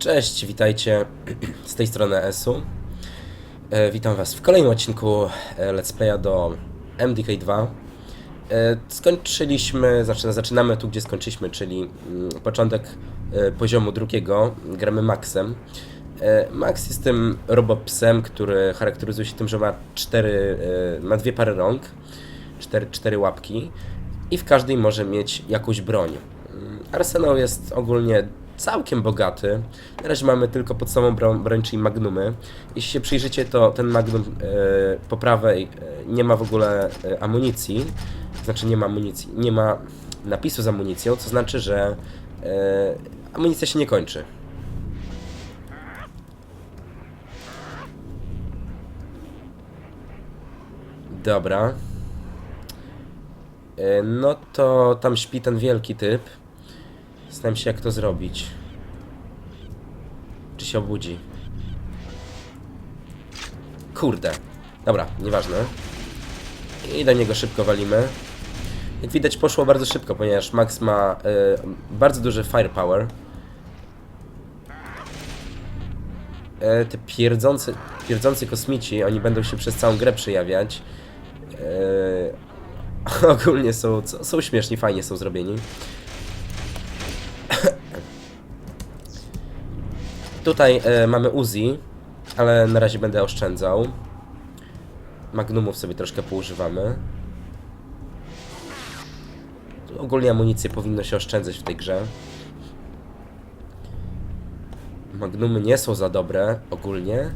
Cześć, witajcie z tej strony ESU. E, witam Was w kolejnym odcinku e, Let's Playa do MDK2. E, skończyliśmy, znaczy zaczynamy tu, gdzie skończyliśmy, czyli mm, początek poziomu drugiego. Gramy Maxem. Max jest tym robopsem, który charakteryzuje się tym, że ma cztery, ma dwie pary rąk, cztery, cztery łapki i w każdej może mieć jakąś broń. Mm, Arsenał jest ogólnie całkiem bogaty. Na razie mamy tylko podstawową broń, broń czyli magnumy. Jeśli się przyjrzycie, to ten magnum e, po prawej e, nie ma w ogóle e, amunicji. Znaczy nie ma amunicji, nie ma napisu z amunicją, co znaczy, że e, amunicja się nie kończy. Dobra. No to tam śpi ten wielki typ. Zastanawiam się, jak to zrobić. Czy się obudzi? Kurde. Dobra, nieważne. I do niego szybko walimy. Jak widać, poszło bardzo szybko, ponieważ Max ma y, bardzo duży firepower. E, te pierdzący, pierdzący kosmici, oni będą się przez całą grę przejawiać. E, ogólnie są, są śmieszni, fajnie są zrobieni. Tutaj e, mamy Uzi, ale na razie będę oszczędzał. Magnumów sobie troszkę poużywamy. Ogólnie amunicję powinno się oszczędzać w tej grze. Magnumy nie są za dobre ogólnie,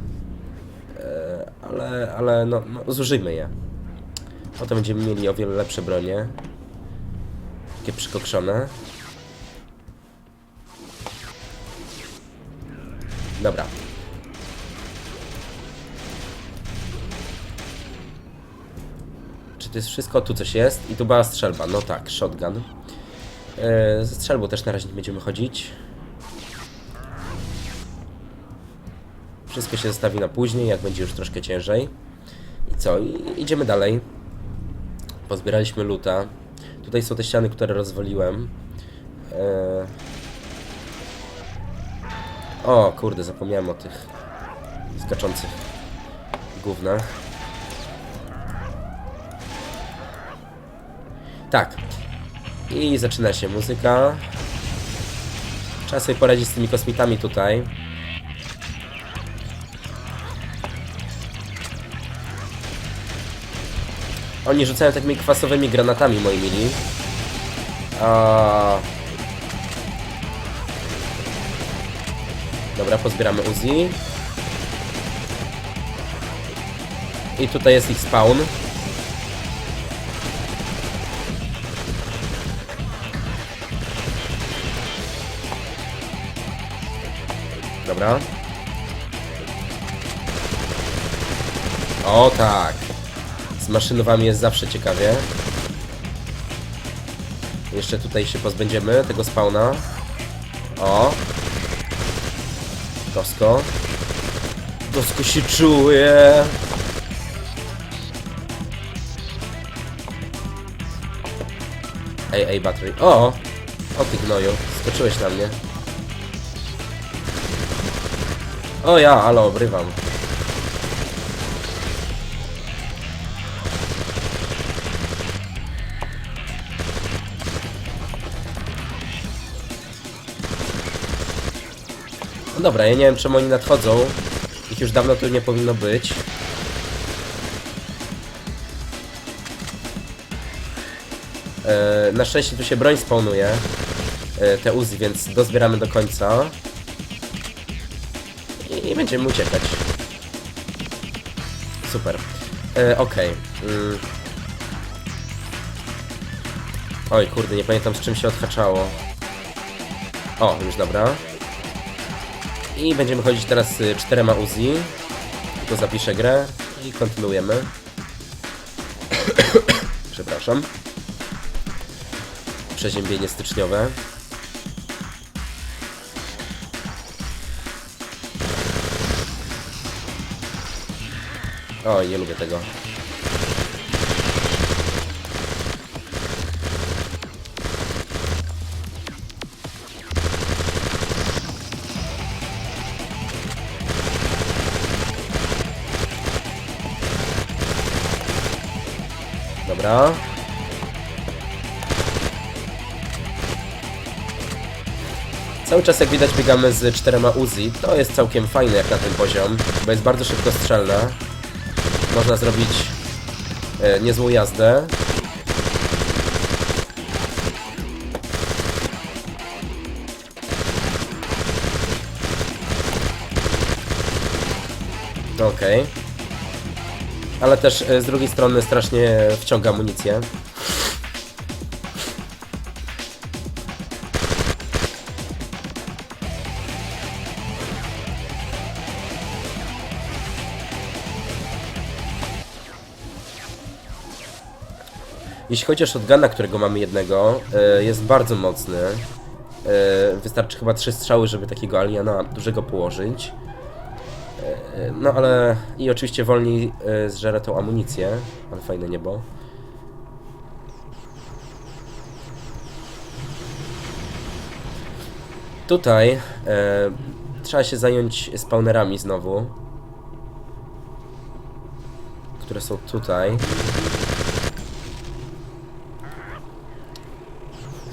e, ale, ale no, no zużyjmy je. Potem będziemy mieli o wiele lepsze bronie. Takie przykokszone. Dobra. Czy to jest wszystko? Tu coś jest. I tu była strzelba. No tak, shotgun. Yy, ze strzelbą też na razie nie będziemy chodzić. Wszystko się zostawi na później, jak będzie już troszkę ciężej. I co? I idziemy dalej. Pozbieraliśmy luta. Tutaj są te ściany, które rozwaliłem. Yy... O, kurde, zapomniałem o tych skaczących gównach. Tak. I zaczyna się muzyka. Trzeba sobie poradzić z tymi kosmitami tutaj. Oni rzucają takimi kwasowymi granatami, moi mili. Dobra, pozbieramy Uzi. I tutaj jest ich spawn. Dobra. O tak. Z maszynowami jest zawsze ciekawie. Jeszcze tutaj się pozbędziemy tego spawna. O. Dosko. Dosko się czuje. Ej, ej, battery. O! O ty gnoju, skoczyłeś na mnie. O ja, ale obrywam. Dobra, ja nie wiem czemu oni nadchodzą. Ich już dawno tu nie powinno być. E, na szczęście tu się broń spawnuje. E, te Uzi, więc dozbieramy do końca. I, będziemy uciekać. Super. E, Okej. Mm. Oj, kurde, nie pamiętam z czym się odhaczało. O, już dobra. I będziemy chodzić teraz y, czterema Uzi. Tylko zapiszę grę i kontynuujemy. Przepraszam. Przeziębienie styczniowe. Oj, nie lubię tego. Dobra. Cały czas jak widać biegamy z czterema Uzi. To jest całkiem fajne jak na ten poziom, bo jest bardzo szybko strzelne. Można zrobić e, niezłą jazdę. Ale też e, z drugiej strony strasznie wciąga amunicję. Jeśli chodzi o shotguna, którego mamy jednego, e, jest bardzo mocny. E, Wystarczy chyba trzy strzały, żeby takiego aliena dużego położyć. E, No ale i oczywiście wolniej zżera tą amunicję, ale fajne niebo. Tutaj e, trzeba się zająć spawnerami znowu, które są tutaj.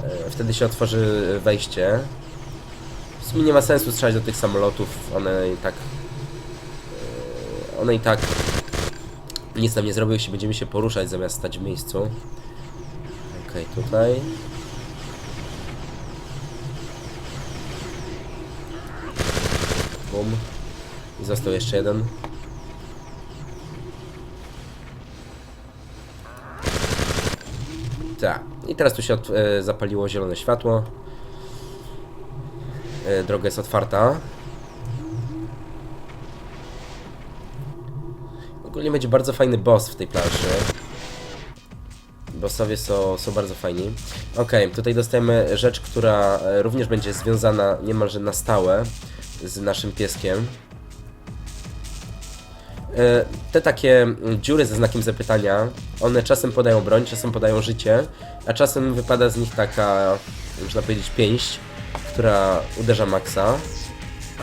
E, Wtedy się otworzy wejście. W sumie nie ma sensu strzelać do tych samolotów, one i tak one i tak nic nam nie zrobią, jeśli będziemy się poruszać zamiast stać w miejscu. Okej, tutaj. Bum. I został jeszcze jeden. Tak. I teraz tu się e, zapaliło zielone światło. E, droga jest otwarta. Ogólnie będzie bardzo fajny boss w tej planszy. Bossowie są, są bardzo fajni. Okej, tutaj dostajemy rzecz, która e, również będzie związana niemalże na stałe z naszym pieskiem. E, Te takie dziury ze znakiem zapytania, one czasem podają broń, czasem podają życie, a czasem wypada z nich taka, można powiedzieć, pięść, która uderza Maxa.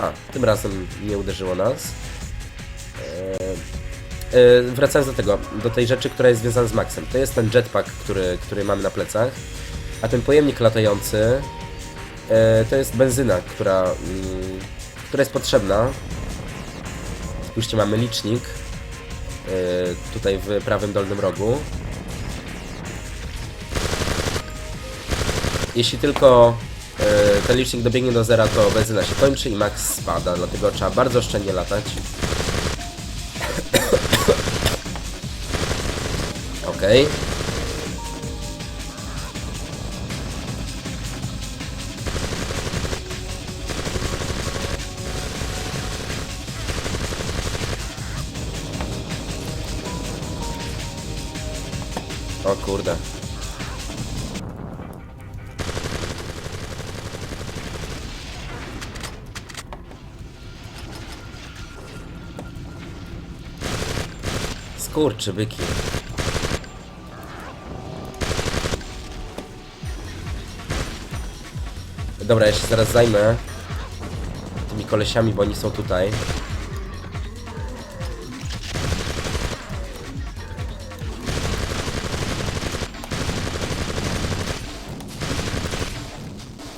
A, tym razem nie uderzyło nas. E, wracając do tego, do tej rzeczy, która jest związana z Maxem. To jest ten jetpack, który, który mamy na plecach, a ten pojemnik latający e, to jest benzyna, która, mm, która jest potrzebna. Spójrzcie, mamy licznik e, tutaj w prawym dolnym rogu. Jeśli tylko ten licznik dobiegnie do zera, to benzyna się kończy i max spada, dlatego trzeba bardzo oszczędnie latać. Okej. O kurde. Skurczy byki. Dobra, ja się zaraz zajmę tymi kolesiami, bo oni są tutaj.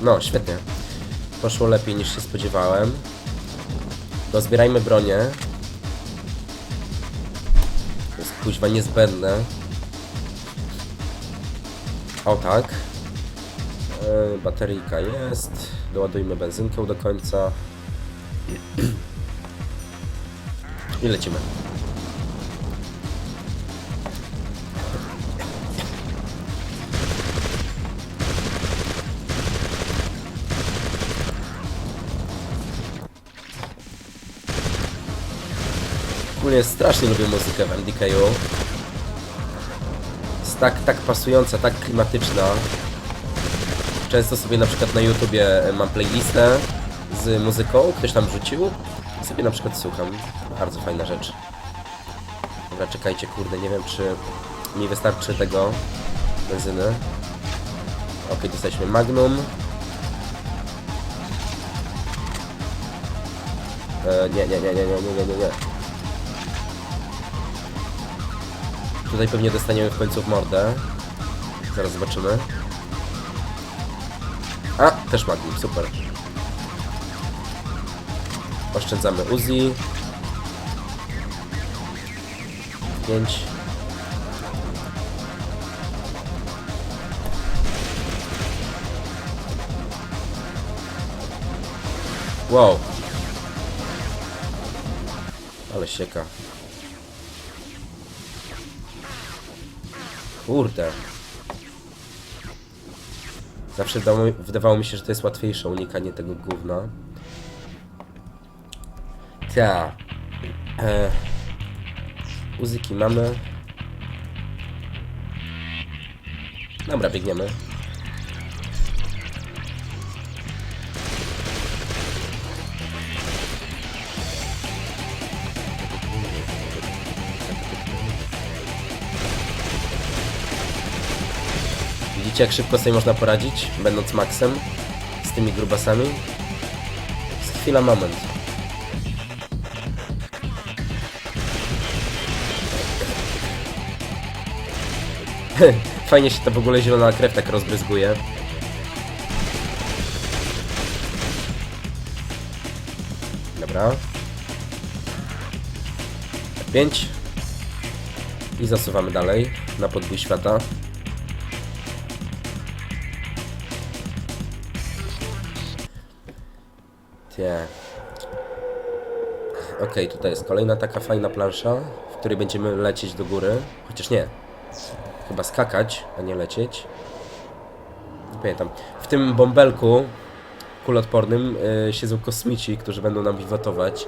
No, świetnie. Poszło lepiej niż się spodziewałem. Dozbierajmy bronię. To jest kuźwa niezbędne. O tak. E, bateryjka jest. Doładujmy benzynkę do końca. I lecimy. Ogólnie strasznie lubię muzykę w MDKU. Jest tak, tak pasująca, tak klimatyczna. Często sobie na przykład na YouTubie mam playlistę z muzyką, ktoś tam wrzucił i sobie na przykład słucham. Bardzo fajna rzecz. Dobra, czekajcie, kurde, nie wiem czy mi wystarczy tego benzyny. Ok, dostaliśmy Magnum. E, nie, nie, nie, nie, nie, nie, nie, nie. Tutaj pewnie dostaniemy w końcu w mordę. Zaraz zobaczymy. Też Magnum, super. Oszczędzamy Uzi. 5. Wow. Ale sieka. Kurde. Zawsze wydawało, mi- wydawało mi się, że to jest łatwiejsze unikanie tego gówna. Ta. E, uzyki mamy. Dobra, biegniemy. Jak szybko sobie można poradzić, będąc Maxem z tymi grubasami? Chwila moment. Fajnie się to w ogóle zielona krew tak rozbryzguje. Dobra. 5 i zasuwamy dalej na podbój świata. Tie. Okej, tutaj jest kolejna taka fajna plansza, w której będziemy lecieć do góry. Chociaż nie. Chyba skakać, a nie lecieć. Nie pamiętam. W tym bąbelku kulotpornym yy, siedzą kosmici, którzy będą nam wiwotować.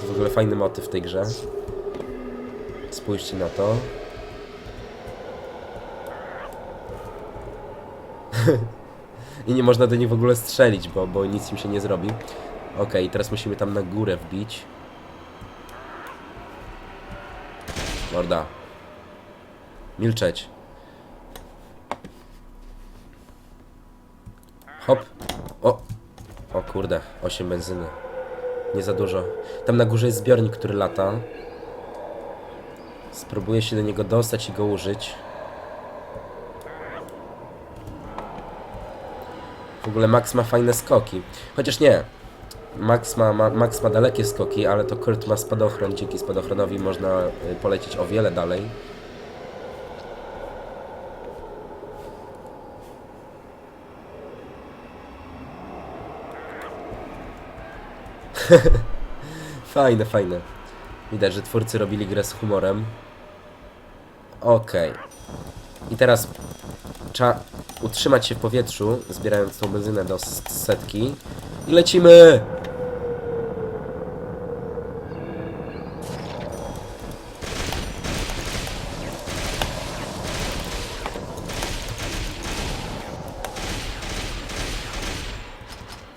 To w ogóle fajny motyw w tej grze. Spójrzcie na to. I nie można do nich w ogóle strzelić, bo, bo nic im się nie zrobi. Okej, teraz musimy tam na górę wbić. Morda. Milczeć. Hop. O. O kurde, 8 benzyny. Nie za dużo. Tam na górze jest zbiornik, który lata. Spróbuję się do niego dostać i go użyć. W ogóle Max ma fajne skoki. Chociaż nie. Max ma, ma, Max ma dalekie skoki, ale to Kurt ma spadochron. Dzięki spadochronowi można y, polecieć o wiele dalej. fajne, fajne. Widać, że twórcy robili grę z humorem. Okej. I teraz trzeba utrzymać się w powietrzu, zbierając tą benzynę do setki. I lecimy!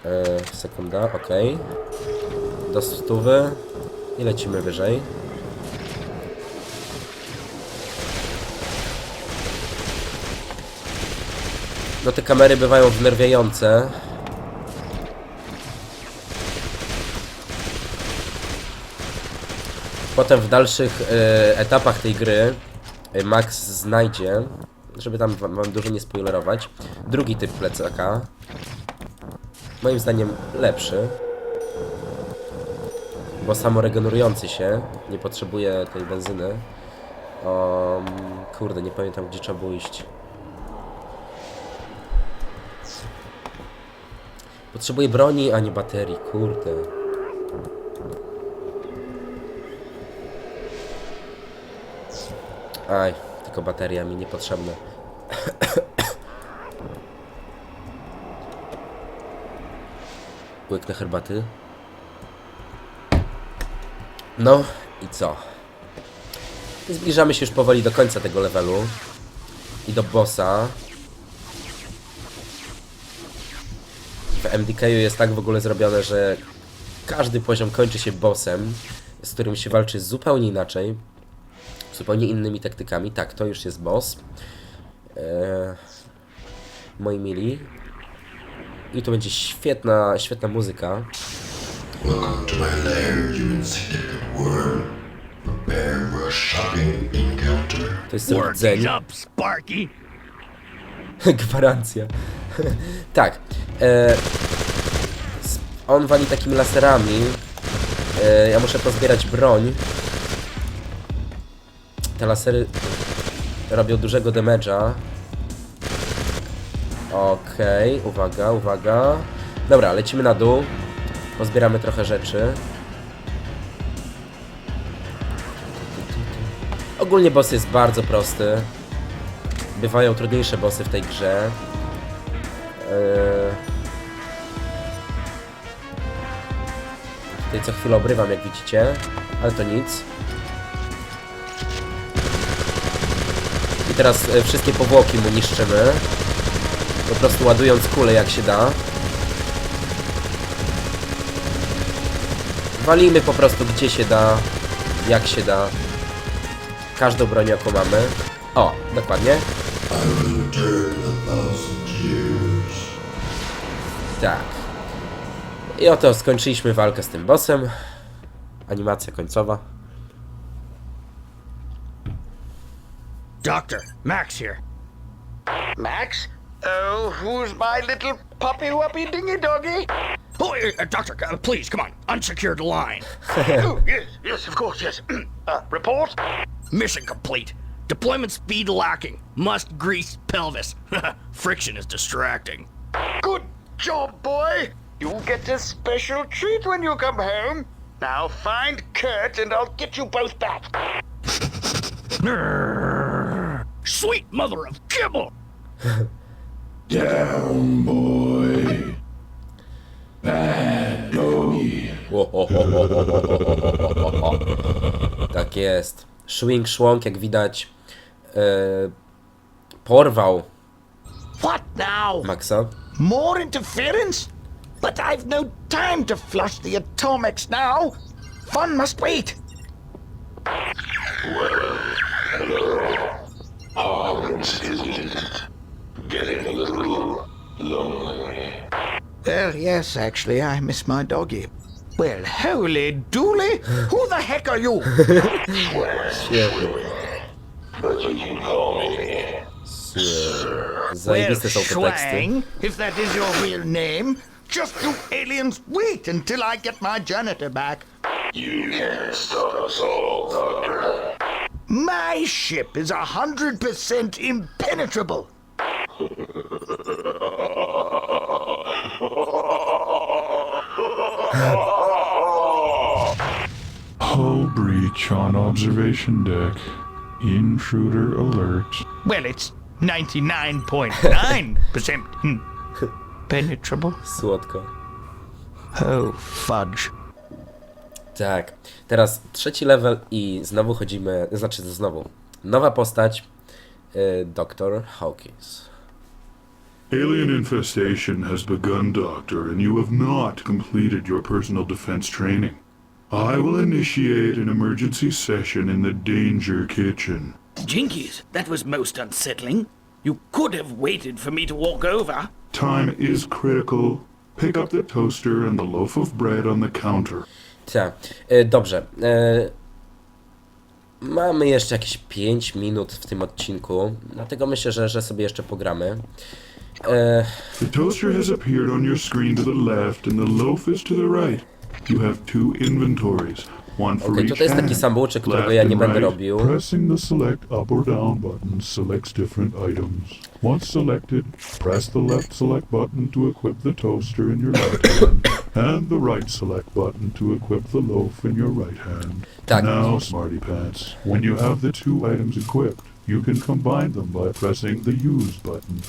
E, sekunda, ok. Do stówy i lecimy wyżej. No te kamery bywają wnerwiające. Potem w dalszych e, etapach tej gry e, Max znajdzie, żeby tam wam, wam dużo nie spoilerować, drugi typ plecaka. Moim zdaniem lepszy. Bo samoregenerujący się, nie potrzebuje tej benzyny. Kurde, nie pamiętam gdzie trzeba było iść. Potrzebuję broni, a nie baterii, kurde. Aj, tylko bateria mi niepotrzebna. Łyknę herbaty. No i co? Zbliżamy się już powoli do końca tego levelu. I do bossa. W MDK jest tak w ogóle zrobione, że każdy poziom kończy się bossem, z którym się walczy zupełnie inaczej, zupełnie innymi taktykami. Tak, to już jest boss. Eee, moi mili. I tu będzie świetna, świetna muzyka. Welcome to my lair, you insecure worm. Prepare for a shocking encounter. To jest rdzeń. up, Sparky. Gwarancja. tak. E, s- on wali takimi laserami. E, ja muszę pozbierać broń. Te lasery robią dużego damage'a. Okej, uwaga, uwaga. Dobra, lecimy na dół. Pozbieramy trochę rzeczy. Ogólnie boss jest bardzo prosty. Bywają trudniejsze bossy w tej grze. Eee... Tutaj co chwilę obrywam, jak widzicie, ale to nic. I teraz e, wszystkie powłoki mu niszczymy. Po prostu ładując kulę jak się da. Walimy po prostu gdzie się da, jak się da. Każdą broń jaką mamy. O, dokładnie. Tak. I oto skończyliśmy walkę z tym bossem. Animacja końcowa. Doctor, Max here. Max? Oh, who's my little puppy wuppy dingy doggy? Oh, uh, Doctor, uh, please, come on. Unsecured line. oh, yes, yes, of course, yes. uh, report? Mission complete. Deployment speed lacking. Must grease pelvis. Friction is distracting. Good job, boy. You get a special treat when you come home. Now find Kurt and I'll get you both back. Sweet mother of kibble! Down, boy. Bad doggy. Tak jest. Szwing szłąk, jak widać, e, porwał What now? Maxa. More interference? But I've no time to flush the atomics now. Fun must wait. Hans, isn't it? Getting a little lonely. Well, yes, actually, I miss my doggy. Well, holy dooly! Who the heck are you? Świetnie. But you can call me well, Zajebiste są te teksty. Schwang, if that is your real name. Just you aliens wait until I get my janitor back. You can't stop us all, Doctor. My ship is a hundred percent impenetrable. Hull on observation deck. Intruder alert. Well, it's 99.9% penetrable. Słodko. Oh, fudge. Tak. Teraz trzeci level i znowu chodzimy, znaczy znowu. Nowa postać, y, Dr. Hawkins. Alien infestation has begun, Doctor, and you have not completed your personal defense training. I will initiate an emergency session in the danger kitchen. Jinkies, that was most unsettling. You could have waited for me to walk over. Time is critical. Pick up the toaster and the loaf of bread on the counter. Tak. Y, dobrze. Y, mamy jeszcze jakieś 5 minut w tym odcinku, dlatego myślę, że, że sobie jeszcze pogramy. Y, The toaster has appeared on your screen to the left and the loaf is to the right. You have two inventories, one for Okej, each tutaj jest taki hand. samouczek, którego Left ja nie and będę right, robił. Pressing the select up or down button selects different items. Once selected, press the left select button to equip the toaster in your left hand, and the right select button to equip the loaf in your right hand. Tak. Now, smarty pants, when you have the two items equipped, you can combine them by pressing the use button.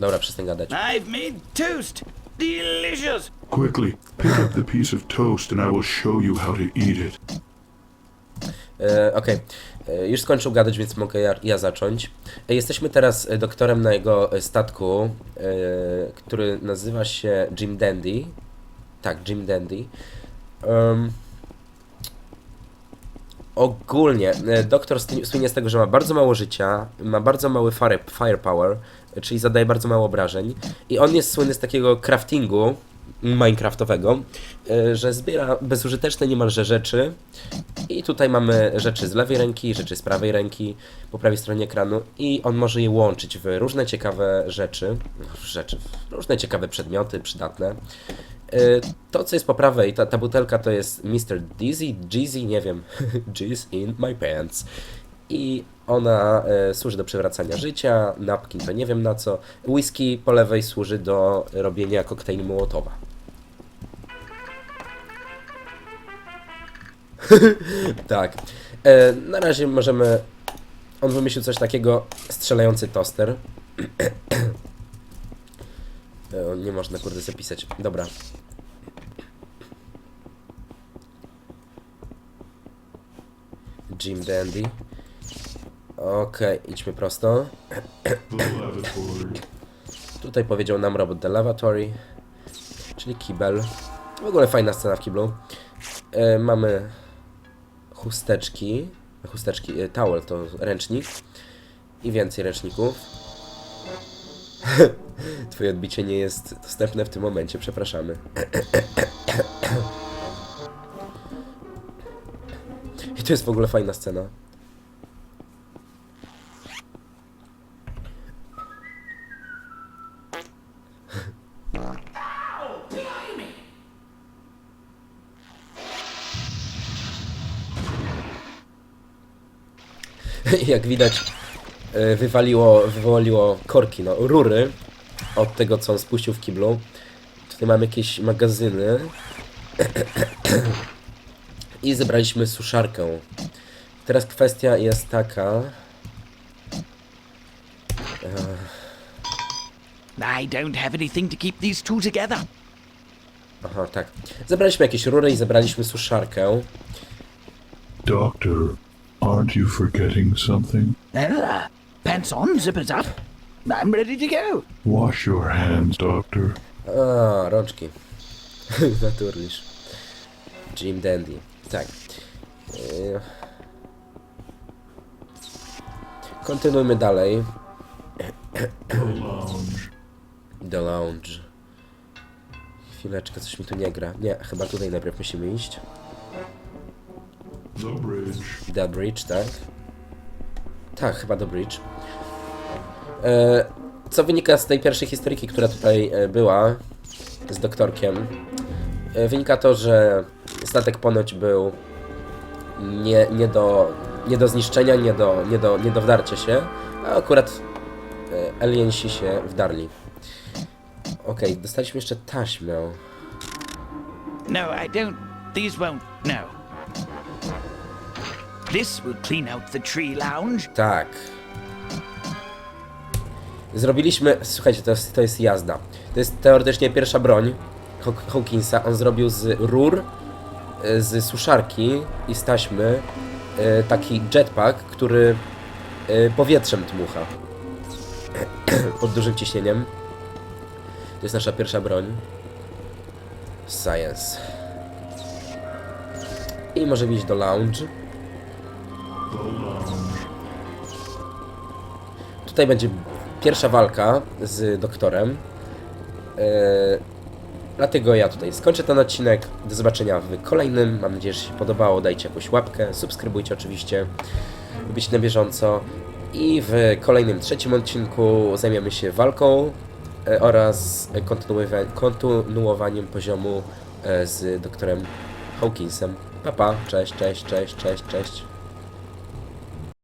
dobra, przestań gadać. I've made toast. Delicious. Quickly, pick up the piece of toast and I will show you how to eat it. E, Okej, E, już skończył gadać, więc mogę ja, ja zacząć. E, Jesteśmy teraz e, doktorem na jego e, statku, e, który nazywa się Jim Dandy. Tak, Jim Dandy. Em, ogólnie, e, doktor słynie z tego, że ma bardzo mało życia, ma bardzo mały fire, firepower, czyli zadaje bardzo mało obrażeń. I on jest słynny z takiego craftingu minecraftowego, e, że zbiera bezużyteczne niemalże rzeczy i tutaj mamy rzeczy z lewej ręki, rzeczy z prawej ręki, po prawej stronie ekranu i on może je łączyć w różne ciekawe rzeczy, rzeczy, różne ciekawe przedmioty przydatne. Y, To, co jest po prawej, ta, ta butelka to jest Mr. Dizzy, Jeezy, nie wiem, Jizz in my pants. I ona e, służy do przywracania życia, napkin to nie wiem na co. Whisky po lewej służy do robienia koktajli Mołotowa. tak. E, na razie możemy... On wymyślił coś takiego, strzelający toster. e, nie można kurde zapisać. Dobra. Jim Dandy. Okej, idźmy prosto. Tutaj powiedział nam robot The Lavatory, czyli kibel. W ogóle fajna scena w kiblu. E, mamy chusteczki, chusteczki, e, towel to ręcznik i więcej ręczników. Twoje odbicie nie jest dostępne w tym momencie, przepraszamy. I to jest w ogóle fajna scena. jak widać, e, wywaliło, wywaliło korki, no, rury od tego, co on spuścił w kiblu. Tutaj mamy jakieś magazyny. I zebraliśmy suszarkę. Teraz kwestia jest taka... I don't have anything to keep these two together. Aha, tak. Zebraliśmy jakieś rury i zebraliśmy suszarkę. Doctor, aren't you forgetting something? Uh, pants on, zippers up. I'm ready to go. Wash your hands, Doctor. A, rączki. Naturlisz. Jim Dandy. Tak. Yy. Kontynuujmy dalej. The lounge. The Lounge. Chwileczkę, coś mi tu nie gra. Nie, chyba tutaj najpierw musimy iść. The bridge. The Bridge, tak? Tak, chyba The Bridge. E, co wynika z tej pierwszej historyki, która tutaj e, była z doktorkiem? E, wynika to, że statek ponoć był nie, nie, do, nie do zniszczenia, nie do, nie, do, nie do wdarcia się, a akurat aliensi się wdarli. Okej, dostaliśmy jeszcze taśmę. No, I don't. These won't. No. This will clean out the tree lounge. Tak. Zrobiliśmy. Słuchajcie, to jest, to jest jazda. To jest teoretycznie pierwsza broń Haw- Hawkinsa. On zrobił z rur, e, z suszarki i z taśmy e, taki jetpack, który e, powietrzem dmucha. Pod dużym ciśnieniem. To jest nasza pierwsza broń. Science. I możemy iść do lounge. Tutaj będzie pierwsza walka z doktorem. Eee, dlatego ja tutaj skończę ten odcinek. Do zobaczenia w kolejnym. Mam nadzieję, że się podobało. Dajcie jakąś łapkę, subskrybujcie oczywiście, by być na bieżąco. I w kolejnym trzecim odcinku zajmiemy się walką e, oraz kontynuowa- kontynuowaniem poziomu e, z doktorem Hawkinsem. Pa, pa, cześć, cześć, cześć, cześć, cześć.